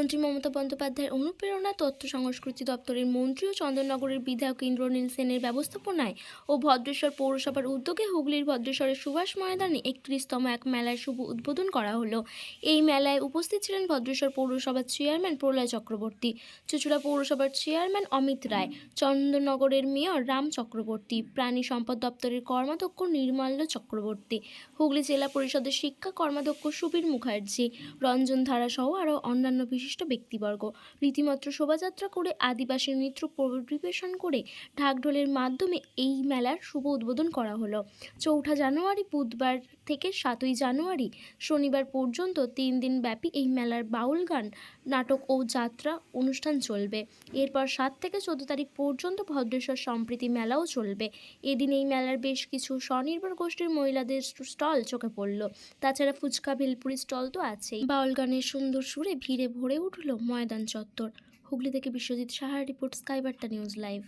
মুখ্যমন্ত্রী মমতা বন্দ্যোপাধ্যায়ের অনুপ্রেরণা তথ্য সংস্কৃতি দপ্তরের মন্ত্রী ও চন্দননগরের বিধায়ক ইন্দ্রনীল সেনের ব্যবস্থাপনায় ও ভদ্রেশ্বর পৌরসভার উদ্যোগে হুগলির ভদ্রেশ্বরের সুভাষ ময়দানে একত্রিশতম এক মেলার শুভ উদ্বোধন করা হলো। এই মেলায় উপস্থিত ছিলেন ভদ্রেশ্বর পৌরসভার চেয়ারম্যান প্রলয় চক্রবর্তী, চুচুড়া পৌরসভার চেয়ারম্যান অমিত রায়, চন্দননগরের মেয়র রাম চক্রবর্তী, প্রাণী সম্পদ দপ্তরের কর্মাধ্যক্ষ নির্মাল্য চক্রবর্তী, হুগলি জেলা পরিষদের শিক্ষা কর্মাধ্যক্ষ সুবীর মুখার্জি, রঞ্জন ধারা সহ আরও অন্যান্য বিশিষ্ট ব্যক্তিবর্গ। রীতিমাত্র শোভাযাত্রা করে আদিবাসী নৃত্য পরিবেশন করে ঢাকঢোলের মাধ্যমে এই মেলার শুভ উদ্বোধন করা হলো। চৌঠা জানুয়ারি বুধবার থেকে সাতই জানুয়ারি শনিবার পর্যন্ত তিন দিন ব্যাপী এই মেলার বাউল গান, নাটক ও যাত্রা অনুষ্ঠান চলবে। এরপর সাত থেকে চোদ্দ তারিখ পর্যন্ত ভদ্রেশ্বর সম্প্রীতি মেলাও চলবে। এদিন এই মেলার বেশ কিছু স্বনির্ভর গোষ্ঠীর মহিলাদের স্টল চোখে পড়ল। তাছাড়া ফুচকা, ভেলপুরি স্টল তো আছেই। বাউল গানের সুন্দর সুরে ভিড়ে ভরে উঠল ময়দান চত্বর। হুগলি থেকে বিশ্বজিৎ সাহার রিপোর্ট, স্কাইবার্তা নিউজ লাইভ।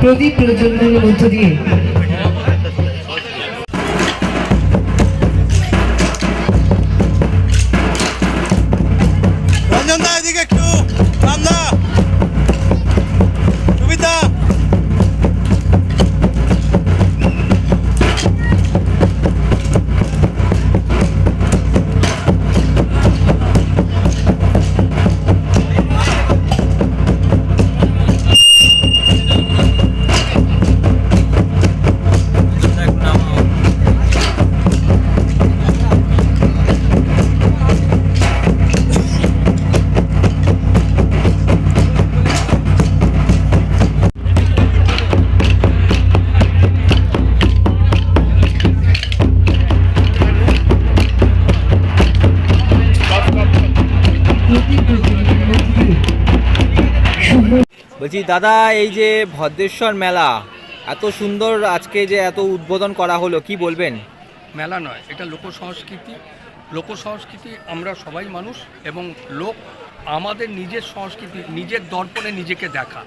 প্রদীপ প্রজন্মের মধ্য দিয়ে বলছি, দাদা, এই যে ভদ্রেশ্বর মেলা, এত সুন্দর আজকে যে এত উদ্বোধন করা হলো, কি বলবেন? মেলা নয়, এটা লোক সংস্কৃতি লোক সংস্কৃতি আমরা সবাই মানুষ এবং লোক আমাদের নিজের সংস্কৃতি, নিজের দর্পণে নিজেকে দেখা।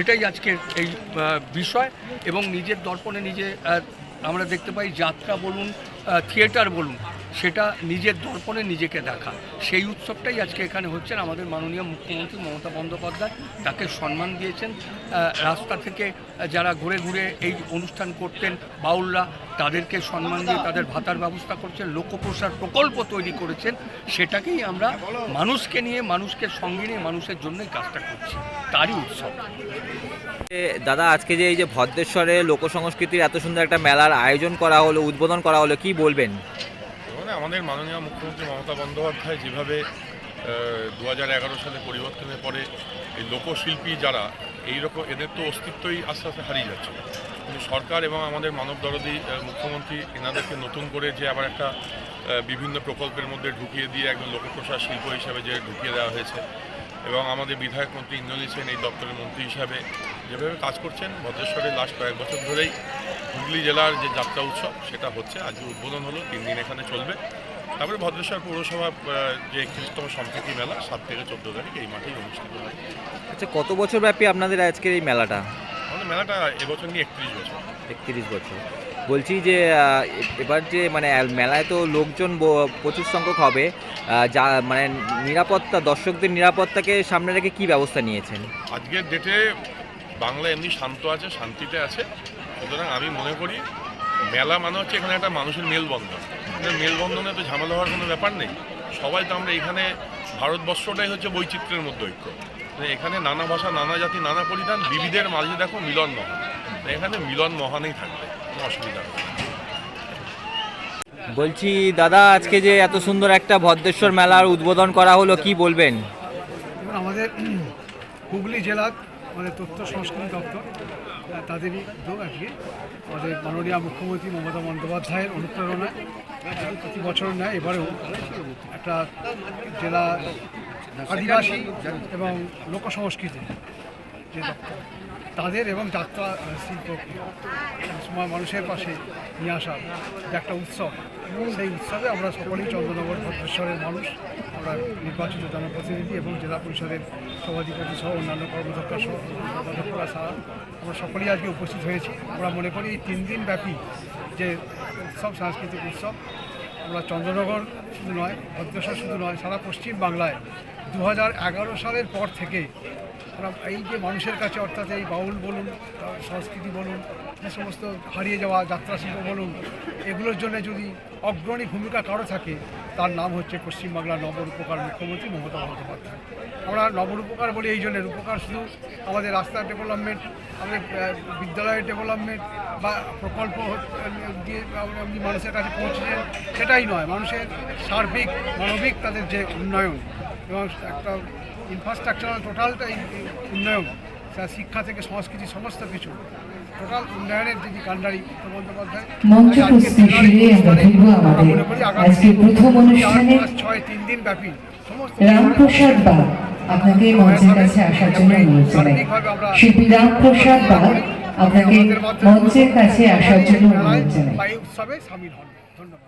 এটাই আজকের এই বিষয় এবং নিজের দর্পণে নিজে আমরা দেখতে পাই যাত্রা বলুন থিয়েটার বলুন। সেটা নিজের দর্পণে নিজেকে দেখা। সেই উৎসবটাই আজকে এখানে হচ্ছেন আমাদের মাননীয় মুখ্যমন্ত্রী মমতা বন্দ্যোপাধ্যায় তাকে সম্মান দিয়েছেন। রাস্তা থেকে যারা ঘুরে ঘুরে এই অনুষ্ঠান করতেন বাউলরা, তাদেরকে সম্মান দিয়ে তাদের ভাতার ব্যবস্থা করছেন, লোকপ্রসার প্রকল্প তৈরি করেছেন। সেটাকেই আমরা মানুষকে নিয়ে, মানুষকে সঙ্গে নিয়ে, মানুষের জন্যই কাজটা করছি। তারই উৎসব। দাদা, আজকে যে এই যে ভদ্রেশ্বরে লোকসংস্কৃতির এত সুন্দর একটা মেলার আয়োজন করা হলো, উদ্বোধন করা হলো, কি বলবেন? আমাদের মাননীয় মুখ্যমন্ত্রী মমতা বন্দ্যোপাধ্যায় যেভাবে দু হাজার এগারো সালে পরিবর্তনের পরে এই লোকশিল্পী যারা, এই রকম এদের তো অস্তিত্বই আস্তে আস্তে হারিয়ে যাচ্ছে। কিন্তু সরকার এবং আমাদের মানব দরদি মুখ্যমন্ত্রী এনাদেরকে নতুন করে যে আবার একটা বিভিন্ন প্রকল্পের মধ্যে ঢুকিয়ে দিয়ে একজন লোকপ্রসার শিল্প হিসাবে যে ঢুকিয়ে দেওয়া হয়েছে এবং আমাদের বিধায়ক মন্ত্রী ইন্দ্রনীল সেন এই দপ্তরের মন্ত্রী হিসাবে যেভাবে কাজ করছেন ভদ্রেশ্বরের লাস্ট কয়েক বছর ধরেই হুগলি জেলার যে যাত্রা উৎসব, সেটা হচ্ছে আজ উদ্বোধন হলো, তিন দিন এখানে চলবে। তারপরে ভদ্রেশ্বর পৌরসভা যে একত্রিশতম সম্প্রীতি মেলা, সাত থেকে চোদ্দ তারিখ এই মাঠেই অনুষ্ঠিত হয়। আচ্ছা কত বছর ব্যাপী আপনাদের আজকের এই মেলাটা? আমাদের মেলাটা এবছর নিয়ে একত্রিশ বছর। একত্রিশ বছর। বলছি যে এবার যে মানে মেলায় তো লোকজন প্রচুর সংখ্যক হবে। যা মানে নিরাপত্তা দর্শকদের নিরাপত্তাকে সামনে রেখে কি ব্যবস্থা নিয়েছেন? আজকের ডেটে বাংলা এমনি শান্ত আছে শান্তিতে আছে। সুতরাং আমি মনে করি মেলা মানে হচ্ছে এখানে একটা মানুষের মেলবন্ধন। মেলবন্ধনে তো ঝামেলা হওয়ার কোনো ব্যাপার নেই। সবাই তো আমরা এখানে ভারতবর্ষটাই হচ্ছে বৈচিত্র্যের মধ্যে ঐক্য। এখানে নানা ভাষা নানা জাতি নানা পরিধান বিবিদের মাঝে দেখো মিলন মহান এখানে মিলন মহানেই থাকবে কোনো অসুবিধা নেই। বলছি দাদা আজকে যে এত সুন্দর একটা ভদ্রেশ্বর মেলার উদ্বোধন করা হলো কি বলবেন? আমাদের হুগলি জেলার আমাদের তথ্য সংস্কৃতি দপ্তর তাদেরই উদ্যোগ আর কি আমাদের মাননীয় মুখ্যমন্ত্রী মমতা বন্দ্যোপাধ্যায়ের অনুপ্রেরণায়। প্রতি বছর নেয় এবারেও একটা জেলা আদিবাসী এবং লোক সংস্কৃতি যে তাদের এবং যাত্রা আহ, শিল্পকে সময় মানুষের পাশে নিয়ে আসার যে একটা উৎসব সেই উৎসবে আমরা সকলেই চন্দ্রনগর ভদ্রেশ্বরের মানুষ। আমরা নির্বাচিত জনপ্রতিনিধি এবং জেলা পরিষদের সভাধিপতি সহ অন্যান্য কর্মদক্ষ সহ কর্মদক্ষরা ছাড়া আমরা সকলেই আজকে উপস্থিত হয়েছি। আমরা মনে করি এই তিন দিন ব্যাপী যে উৎসব, সাংস্কৃতিক উৎসব, আমরা চন্দ্রনগর শুধু নয় ভদ্রেশ্বর শুধু নয়, সারা পশ্চিম বাংলায় দু হাজার এগারো সালের পর থেকে আমরা এই যে মানুষের কাছে অর্থাৎ এই বাউল বলুন, সংস্কৃতি বলুন যে সমস্ত হারিয়ে যাওয়া যাত্রা শিল্প বলুন, এগুলোর জন্য যদি অগ্রণী ভূমিকা কারও থাকে, তার নাম হচ্ছে পশ্চিমবাংলার নবরূপকার মুখ্যমন্ত্রী মমতা বন্দ্যোপাধ্যায়। আমরা নবরূপকার বলি এই জন্য উপকার শুধু আমাদের রাস্তা ডেভেলপমেন্ট আমাদের বিদ্যালয়ের ডেভেলপমেন্ট বা প্রকল্প দিয়ে এমনি মানুষের কাছে পৌঁছেছেন সেটাই নয়। মানুষের সার্বিক, মানবিক তাদের যে উন্নয়ন এবং একটা ইনফ্রাস্ট্রাকচারাল টোটালটাই উন্নয়ন শিক্ষা থেকে সংস্কৃতি, সমস্ত কিছু। টোটাল উন্নয়নের যিনি কান্ডারি বন্দ্যোপাধ্যায় ছয় তিন দিন ব্যাপী রামপ্রসাদ বা আপনাকে মঞ্চের কাছে আসার জন্য অনুরোধ জানাই। শিল্পী রামপ্রসাদ বা আপনাকে মঞ্চের কাছে আসার জন্য অনুরোধ জানাই। উৎসবে সামিল হন। ধন্যবাদ।